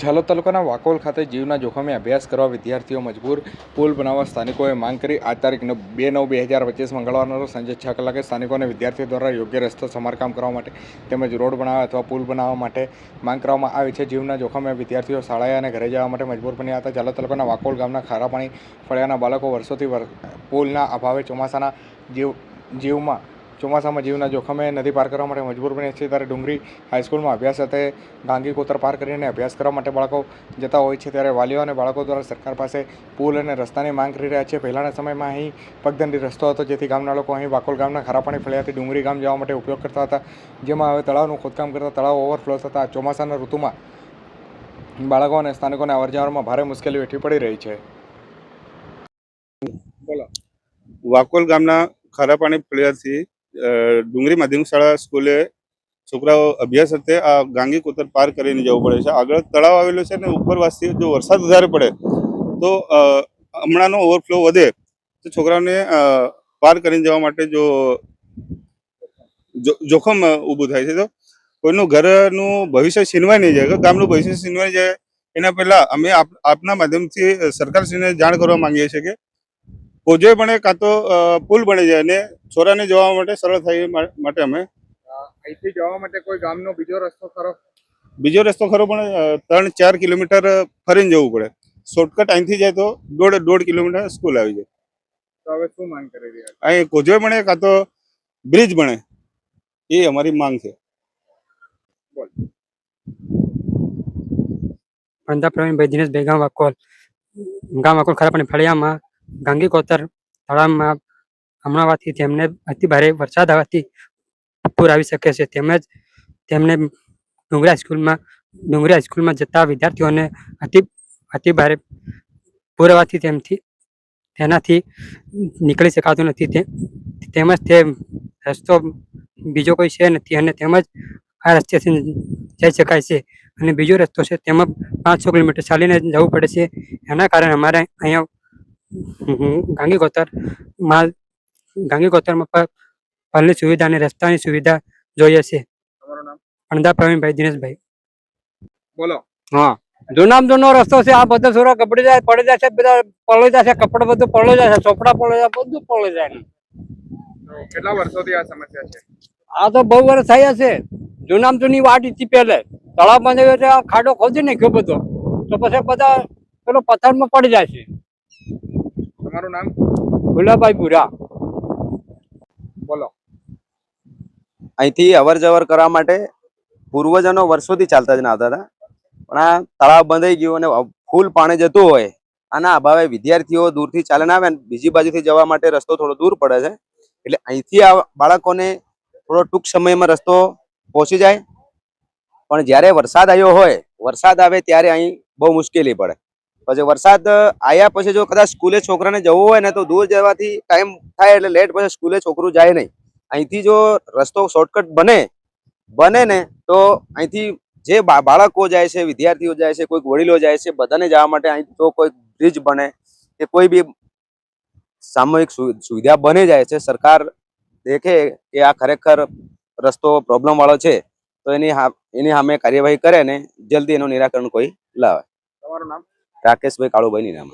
ઝાલોદ તાલુકાના વાકોલ ખાતે જીવના જોખમે અભ્યાસ કરવા વિદ્યાર્થીઓ મજબૂર પુલ બનાવવા સ્થાનિકોએ માંગ કરી. આ તારીખ બે નવ બે હજાર પચીસ મંગળવારના રોજ સાંજે છ કલાકે સ્થાનિકોને વિદ્યાર્થીઓ દ્વારા યોગ્ય રસ્તો સમારકામ કરવા માટે તેમજ રોડ બનાવવા અથવા પુલ બનાવવા માટે માંગ કરવામાં આવી છે. જીવના જોખમે વિદ્યાર્થીઓ શાળાએ અને ઘરે જવા માટે મજબૂર બન્યા હતા. ઝાલોદ તાલુકાના વાકોલ ગામના ખારા પાણી ફળિયાના બાળકો વર્ષોથી વર- પુલના અભાવે ચોમાસાના જીવ જીવમાં ચોમાસામાં જીવના જોખમે નદી પાર કરવા માટે મજબૂર બને છે ત્યારે ડુંગરી હાઈસ્કૂલમાં અભ્યાસ સાથે ગાંગી કોતર પાર કરીને અભ્યાસ કરવા માટે બાળકો જતા હોય છે. ત્યારે વાલીઓ અને બાળકો દ્વારા સરકાર પાસે પુલ અને રસ્તાની માંગ કરી રહ્યા છે. પહેલાંના સમયમાં અહીં પગદંડી રસ્તો હતો જેથી ગામના લોકો અહીં વાકોલ ગામના ખારાપાણી ફળિયાથી ડુંગરી ગામ જવા માટે ઉપયોગ કરતા હતા જેમાં હવે તળાવનું ખોદકામ કરતા તળાવ ઓવરફ્લો થતા ચોમાસાના ઋતુમાં બાળકો અને સ્થાનિકોને અવર જવરમાં ભારે મુશ્કેલી વેઠવી પડી રહી છે. બોલો. વાકોલ ગામના ખારા પાણી અ, ડુંગરી માધ્યમિક શાળા સ્કૂલે છોકરાઓ અભ્યાસ અર્થે આ ગાંગી કોતર પાર કરીને જવું પડે છે. આગળ તળાવ આવેલું છે ને ઉપરવાસથી જો વરસાદ વધારે પડે, તો હમણાંનો ઓવરફ્લો વધે, તો છોકરાઓને પાર કરીને જવા માટે જો જોખમ ઊભું થાય છે. તો કોઈનું ઘરનું ભવિષ્ય છીનવાઈ નહીં જાય. ગામનું ભવિષ્ય છીનવાઈ જાય. એના પહેલા અમે આપ- આપના માધ્યમથી સરકારશ્રીને જાણ કરવા માંગીએ છીએ કે કોજોય બને કાં તો પુલ બની જાય અને છોરાને જવા માટે સરળ થાય માટે અમે. અહીંથી જવા માટે કોઈ ગામનો બીજો રસ્તો ખરો? બીજો રસ્તો ખરો પણ ત્રણ ચાર કિલોમીટર ફરીને જવું પડે. શોર્ટકટ અહીંથી જાય તો દોઢ દોઢ કિલોમીટર સ્કૂલ આવી જાય. તો હવે શું માંગ કરી રહ્યા અહીં કોજોય બને કાં તો બ્રિજ બને એ અમારી માંગ છે. પંદર પ્રવીણભાઈ દિનેશભાઈ ગામ વાકોલ. ગામ વાકોલ ખરાપાણી ફળિયામાં ગાંગી કોતર તળાવમાં હમણાંવાથી તેમને અતિ ભારે વરસાદ આવવાથી પૂર આવી શકે છે. તેમજ તેમને ડુંગરા સ્કૂલમાં, ડુંગરા હાઈસ્કૂલમાં જતા વિદ્યાર્થીઓને અતિ અતિ ભારે પૂર આવવાથી તેમથી, તેનાથી નીકળી શકાતું નથી. તે, તેમજ તે રસ્તો બીજો કોઈ છે નથી અને તેમજ આ રસ્તેથી જઈ શકાય છે. અને બીજો રસ્તો છે તેમાં પાંચસો કિલોમીટર ચાલીને જવું પડે છે. એના કારણે અમારે અહીંયા ગાંગી કોતરમાં ગાંગી કોતરમાં પલની સુવિધા અને રસ્તાની સુવિધા જોઈએ છે. અણદા પ્રવીણભાઈ દિનેશભાઈ. બોલો. હા. જૂનામાં જૂનો રસ્તો છે આ બધો છોરા કપડી જાય પડી જાય છે બધા પડી જાય છે કપડું બધું પડી જાય છે ચોપડા પડી જાય બધું પડી જાય. કેટલા વર્ષોથી આ સમસ્યા છે? આ તો બહુ વર્ષ થયા છે. જૂનામ જૂની વાટ હતી પહેલે. તળાવ બંધ આ ખાડો ખોદી નાખ્યો બધો. તો પછી બધા પેલો પથ્થરમાં પડી જાય છે. તમારું નામ? ભુલાભાઈ ભુરા. બોલો. અહીંથી અવર જવર કરવા માટે પૂર્વજનો વર્ષોથી ચાલતા જ ના આવતા હતા. પણ આ તળાવ બંધાઈ ગયું અને ફૂલ પાણી જતું હોય આના અભાવે વિદ્યાર્થીઓ દૂરથી ચાલીને આવે અને બીજી બાજુથી જવા માટે રસ્તો થોડો દૂર પડે છે. એટલે અહીંથી આ બાળકોને થોડો ટૂંક સમયમાં રસ્તો પહોંચી જાય. પણ જ્યારે વરસાદ આવ્યો હોય વરસાદ આવે ત્યારે અહીં બહુ મુશ્કેલી પડે. પછી વરસાદ આવ્યા પછી જો કદાચ સ્કૂલે છોકરાને જવું હોય ને તો દૂર જવાથી ટાઈમ થાય એટલે લેટ પછી સ્કૂલે છોકરું જાય નહીં. અહીંથી જો રસ્તો શોર્ટકટ બને બને ને તો અહીંથી જે બાળકો જાય છે, વિદ્યાર્થીઓ જાય છે, કોઈક વડીલો જાય છે, બધાને જવા માટે અહીં તો કોઈ બ્રિજ બને કે કોઈ બી સામૂહિક સુવિધા બની જાય છે, સરકાર દેખે કે આ ખરેખર રસ્તો પ્રોબ્લેમ વાળો છે, તો એની એની સામે કાર્યવાહી કરે ને જલ્દી એનું નિરાકરણ કોઈ લાવે. તમારું નામ? રાકેશભાઈ કાળુભાઈ નામ.